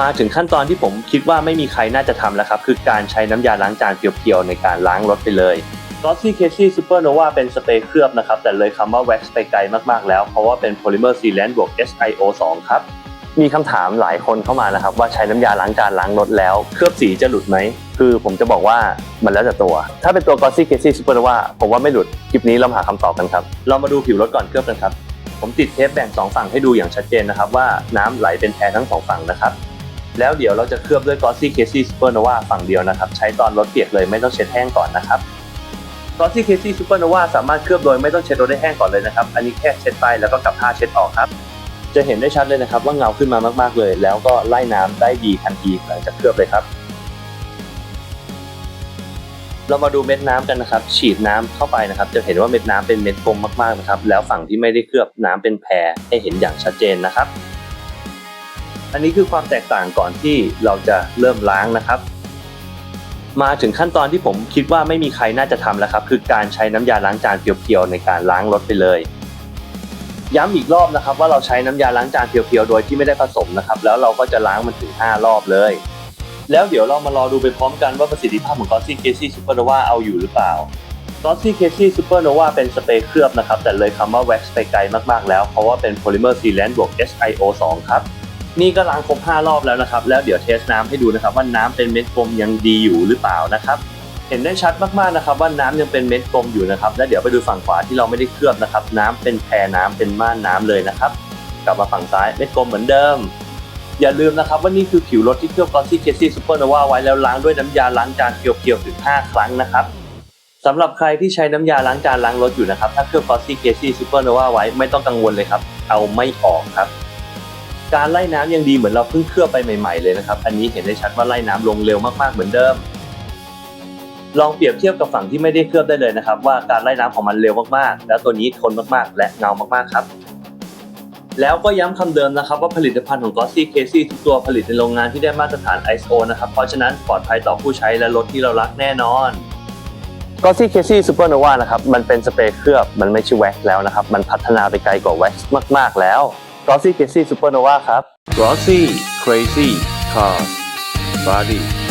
มาถึงขั้นตอนที่ผมคิดว่าไม่มีใครน่าจะทำแล้วครับ คือการใช้น้ำยาล้างจานเพียวๆในการล้างรถไปเลย Glossy Casey Supernova เป็นสเปรย์เคลือบนะครับ แต่เลยคำว่า wax ไปไกลมากๆแล้ว เพราะว่าเป็น polymer sealant บวก SiO2 ครับ มีคำถามหลายคนเข้ามานะครับ ว่าใช้น้ำยาล้างจานล้างรถแล้ว เคลือบสีจะหลุดไหม คือผมจะบอกว่ามันแล้วแต่ตัว ถ้าเป็นตัว Glossy Casey Supernova ผมว่าไม่หลุด คลิปนี้เราหาคำตอบกันครับ เรามาดูผิวรถก่อนเคลือบกันครับ ผมติดเทปแบ่งสองฝั่งให้ดูอย่างชัดเจนนะครับว่าน้ำไหลเป็นแพรทั้งสองฝั่งนะครับ แล้วเดี๋ยวเราจะเคลือบด้วย Glossy Casey Supernova ฝั่งเดียวนะครับ ใช้ตอนรถเปียกเลยไม่ต้องเช็ดแห้งก่อนนะครับ Glossy Casey Supernova สามารถเคลือบโดยไม่ต้องเช็ดรถให้แห้งก่อนเลยนะครับ อันนี้แค่เช็ดไปแล้วก็กลับผ้าเช็ดออกครับ จะเห็นได้ชัดเลยนะครับว่าเงาขึ้นมามากๆเลย แล้วก็ไล่น้ำได้ดีทันทีหลังจากเคลือบเลยครับ เรามาดูเม็ดน้ำกันนะครับ ฉีดน้ำเข้าไปนะครับ จะเห็นว่าเม็ดน้ำเป็นเม็ดกลมมากๆนะครับ แล้วฝั่งที่ไม่ได้เคลือบน้ำเป็นแพรให้เห็นอย่างชัดเจนนะครับ อันนี้คือความแตกต่างก่อนที่เราจะเริ่มล้างนะครับ มาถึงขั้นตอนที่ผมคิดว่าไม่มีใครน่าจะทำแล้วครับ คือการใช้น้ำยาล้างจานเพียวๆในการล้างรถไปเลย ย้ำอีกรอบนะครับ ว่าเราใช้น้ำยาล้างจานเพียวๆโดยที่ไม่ได้ผสมนะครับ แล้วเราก็จะล้างมันถึง 5 รอบเลย แล้วเดี๋ยวเรามารอดูไปพร้อมกันว่าประสิทธิภาพของ Glossy Casey Supernova เอาอยู่หรือเปล่า Glossy Casey Supernova เป็นสเปรย์เคลือบนะครับ แต่เลยคำว่า wax ไปไกลมาก ๆ แล้ว เพราะว่าเป็น polymer sealant บวก SiO2 ครับ นี่ก็ล้างครบ 5 รอบแล้วนะครับ แล้วเดี๋ยวเทสน้ำให้ดูนะครับ ว่าน้ำเป็นเม็ดกลมยังดีอยู่หรือเปล่านะครับเห็นได้ชัดมากๆนะครับว่าน้ำยังเป็นเม็ดกลมอยู่นะครับแล้วเดี๋ยวไปดูฝั่งขวาที่เราไม่ได้เคลือบนะครับ น้ำเป็นแพรน้ำเป็นม่านน้ำเลยนะครับ กลับมาฝั่งซ้ายเม็ดกลมเหมือนเดิม อย่าลืมนะครับว่านี่คือผิวรถที่เคลือบ Glossy Casey Supernova ไว้แล้วล้างด้วยน้ำยาล้างจานเพียวๆถึง 5 ครั้งนะครับสำหรับใครที่ใช้น้ำยาล้างจานล้างรถอยู่นะครับถ้าเคลือบ Glossy Casey Supernova ไว้ไม่ต้องกังวลเลยครับเอาไม่ออกครับ การไล่น้ำยังดีเหมือนเราเพิ่งเคลือบไปใหม่ๆเลยนะครับ อันนี้เห็นได้ชัดว่าไล่น้ำลงเร็วมากๆเหมือนเดิม ลองเปรียบเทียบกับฝั่งที่ไม่ได้เคลือบได้เลยนะครับ ว่าการไล่น้ำของมันเร็วมากๆ แล้วตัวนี้ทนมากๆ และเงามากๆครับ แล้วก็ย้ำคำเดิมนะครับ ว่าผลิตภัณฑ์ของ Glossy Casey ทุกตัวผลิตในโรงงานที่ได้มาตรฐาน ISO นะครับ เพราะฉะนั้นปลอดภัยต่อผู้ใช้และรถที่เรารักแน่นอน Glossy Casey Supernova นะครับ มันเป็นสเปรย์เคลือบ มันไม่ใช่แว็กแล้วนะครับ มันพัฒนาไปไกลกว่าแว็กมาก ๆ แล้ว รอซี่เกซี่ซูเปอร์โนวาครับ r o s s y Crazy Cars Body